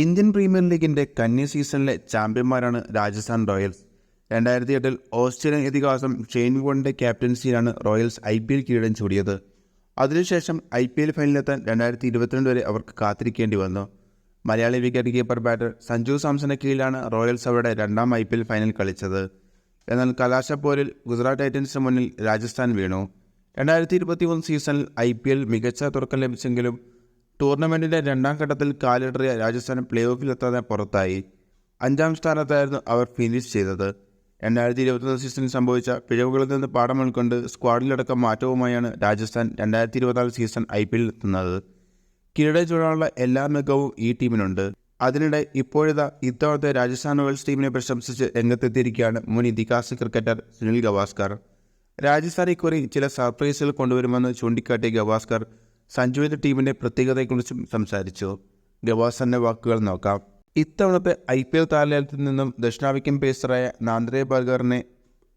Indian premier ലീഗിന്റെ കന്നി സീസണിലെ ചാമ്പ്യന്മാരാണ് രാജസ്ഥാൻ റോയൽസ്. രണ്ടായിരത്തി എട്ടിൽ ഓസ്ട്രേലിയൻ ഇതിഹാസം ഷെയ്ൻ വോണിന്റെ ക്യാപ്റ്റൻസിയിലാണ് റോയൽസ് ഐ പി എൽ കിരീടം ചൂടിയത്. അതിനുശേഷം ഐ പി എൽ ഫൈനലിലെത്താൻ രണ്ടായിരത്തി ഇരുപത്തിരണ്ട് വരെ അവർക്ക് കാത്തിരിക്കേണ്ടി വന്നു. Malayali wicket keeper batter Sanju സാംസന്റെ കീഴിലാണ് റോയൽസ് അവരുടെ രണ്ടാം ഐ പി എൽ ഫൈനൽ കളിച്ചത്. എന്നാൽ കലാശപ്പോരിൽ ഗുജറാത്ത് ടൈറ്റൻസിന് മുന്നിൽ രാജസ്ഥാൻ വീണു. രണ്ടായിരത്തി ഇരുപത്തി മൂന്ന് സീസണിൽ ഐ പി എൽ മികച്ച തുടക്കം ലഭിച്ചെങ്കിലും ടൂർണമെന്റിന്റെ രണ്ടാം ഘട്ടത്തിൽ കാലിടറിയ രാജസ്ഥാൻ പ്ലേ ഓഫിലെത്താതെ പുറത്തായി. അഞ്ചാം സ്ഥാനത്തായിരുന്നു അവർ ഫിനിഷ് ചെയ്തത്. രണ്ടായിരത്തി ഇരുപത്തൊന്ന് സീസണിൽ സംഭവിച്ച പിഴവുകളിൽ നിന്ന് പാഠം ഉൾക്കൊണ്ട് സ്ക്വാഡിലടക്കം മാറ്റവുമായാണ് രാജസ്ഥാൻ രണ്ടായിരത്തി ഇരുപത്തിനാല് സീസൺ ഐ പി എല്ലിൽ എത്തുന്നത്. കിരീടം ചൂടാനുള്ള എല്ലാ മികവും ഈ ടീമിനുണ്ട്. അതിനിടെ ഇപ്പോഴത്തെ ഇത്തവണത്തെ രാജസ്ഥാൻ റോയൽസ് ടീമിനെ പ്രശംസിച്ച് രംഗത്തെത്തിയിരിക്കുകയാണ് മുൻ ഇതിഹാസ ക്രിക്കറ്റർ സുനിൽ ഗവാസ്കർ. രാജസ്ഥാൻ ഇക്കുറി ചില സർപ്രൈസുകൾ കൊണ്ടുവരുമെന്ന് ചൂണ്ടിക്കാട്ടിയ ഗവാസ്കർ സഞ്ജുവിന്റെ ടീമിന്റെ പ്രത്യേകതയെക്കുറിച്ചും സംസാരിച്ചു. ഗവാസറിന്റെ വാക്കുകൾ നോക്കാം. ഇത്തവണത്തെ ഐ പി എൽ താരലേലത്തിൽ നിന്നും ദക്ഷിണാഫ്രിക്കൻ പേസറായ നാന്ദ്രേ ബർഗറിനെ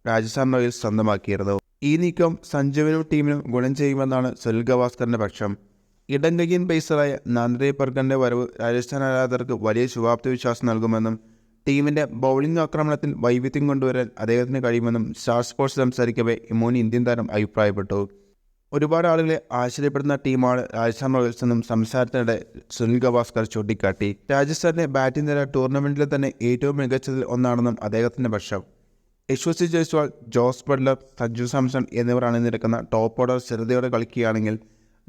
രാജസ്ഥാൻ റോയൽസ് സ്വന്തമാക്കിയിരുന്നു. ഈ നീക്കം സഞ്ജുവിനും ടീമിനും ഗുണം ചെയ്യുമെന്നാണ് സുനിൽ ഗവാസ്കറിന്റെ പക്ഷം. ഇടങ്കയ്യൻ പേസറായ നാന്ദ്രേ ബർഗറിന്റെ വരവ് രാജസ്ഥാൻ ആരാധകർക്ക് വലിയ ശുഭാപ്തി വിശ്വാസം നൽകുമെന്നും ടീമിന്റെ ബൗളിംഗ് ആക്രമണത്തിൽ വൈവിധ്യം കൊണ്ടുവരാൻ അദ്ദേഹത്തിന് കഴിയുമെന്നും സ്റ്റാർ സ്പോർട്സ് സംസാരിക്കവേ മുൻ ഇന്ത്യൻ താരം അഭിപ്രായപ്പെട്ടു. ഒരുപാട് ആളുകളെ ആശ്ചര്യപ്പെടുന്ന ടീമാണ് രാജസ്ഥാൻ റോയൽസ് എന്നും സംസാരത്തിനിടെ സുനിൽ ഗവാസ്കർ ചൂണ്ടിക്കാട്ടി. രാജസ്ഥാന്റെ ബാറ്റിംഗ് നിര ടൂർണമെന്റിലെ തന്നെ ഏറ്റവും മികച്ചതിൽ ഒന്നാണെന്നും അദ്ദേഹത്തിന്റെ പക്ഷം. യശ്വസി ജയ്സ്വാൾ ജോസ് ബട്ട്ലർ സഞ്ജു സാംസൺ എന്നിവർ അണിനിരക്കുന്ന ടോപ്പ് ഓർഡർ സ്ഥിരതയോടെ കളിക്കുകയാണെങ്കിൽ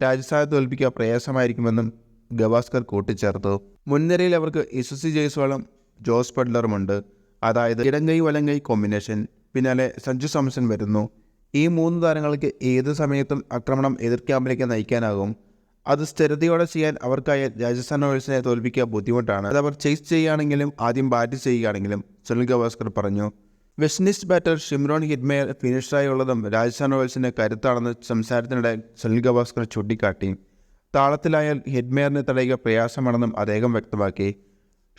രാജസ്ഥാനെ തോൽപ്പിക്കുക പ്രയാസമായിരിക്കുമെന്നും ഗവാസ്കർ കൂട്ടിച്ചേർത്തു. മുൻനിരയിൽ അവർക്ക് യശ്വസി ജയ്സ്വാളും ജോസ് ബട്ട്ലറുമുണ്ട്. അതായത് ഇടങ്കൈ വലങ്കൈ കോമ്പിനേഷൻ. പിന്നാലെ സഞ്ജു സാംസൺ വരുന്നു. ഈ മൂന്ന് താരങ്ങൾക്ക് ഏത് സമയത്തും ആക്രമണം എതിർ ക്യാമ്പിലേക്ക് നയിക്കാനാകും. അത് സ്ഥിരതയോടെ ചെയ്യാൻ അവർക്കായ രാജസ്ഥാൻ റോയൽസിനെ തോൽപ്പിക്കുക ബുദ്ധിമുട്ടാണ്. അത് അവർ ചേസ് ചെയ്യുകയാണെങ്കിലും ആദ്യം ബാറ്റ് ചെയ്യുകയാണെങ്കിലും സുനിൽ ഗവാസ്കർ പറഞ്ഞു. വെസ്റ്റ് ബാറ്റർ ഷിംറോൺ ഹിറ്റ്മേയർ ഫിനിഷറായി ഉള്ളതും രാജസ്ഥാൻ റോയൽസിന്റെ കരുത്താണെന്ന് സംസാരത്തിനിടെ സുനിൽ ഗവാസ്കർ ചൂണ്ടിക്കാട്ടി. താളത്തിലായാൽ ഹിറ്റ്മേയറിനെ തടയുക പ്രയാസമാണെന്നും അദ്ദേഹം വ്യക്തമാക്കി.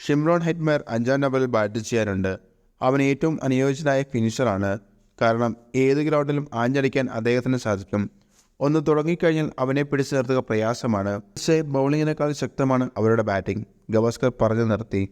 ഷിംറോൺ ഹിറ്റ്മേയർ അഞ്ചാം നമ്പറിൽ ബാറ്റ് ചെയ്യാനുണ്ട്. അവൻ ഏറ്റവും അനുയോജ്യനായ ഫിനിഷറാണ് കാരണം ഏത് ഗ്രൗണ്ടിലും ആഞ്ഞടിക്കാൻ അദ്ദേഹത്തിന് സാധിക്കും. ഒന്ന് തുടങ്ങിക്കഴിഞ്ഞാൽ അവനെ പിടിച്ചു നിർത്തുക പ്രയാസമാണ്. പക്ഷേ ബൗളിങ്ങിനേക്കാൾ ശക്തമാണ് അവരുടെ ബാറ്റിംഗ് ഗവാസ്കർ പറഞ്ഞു നിർത്തി.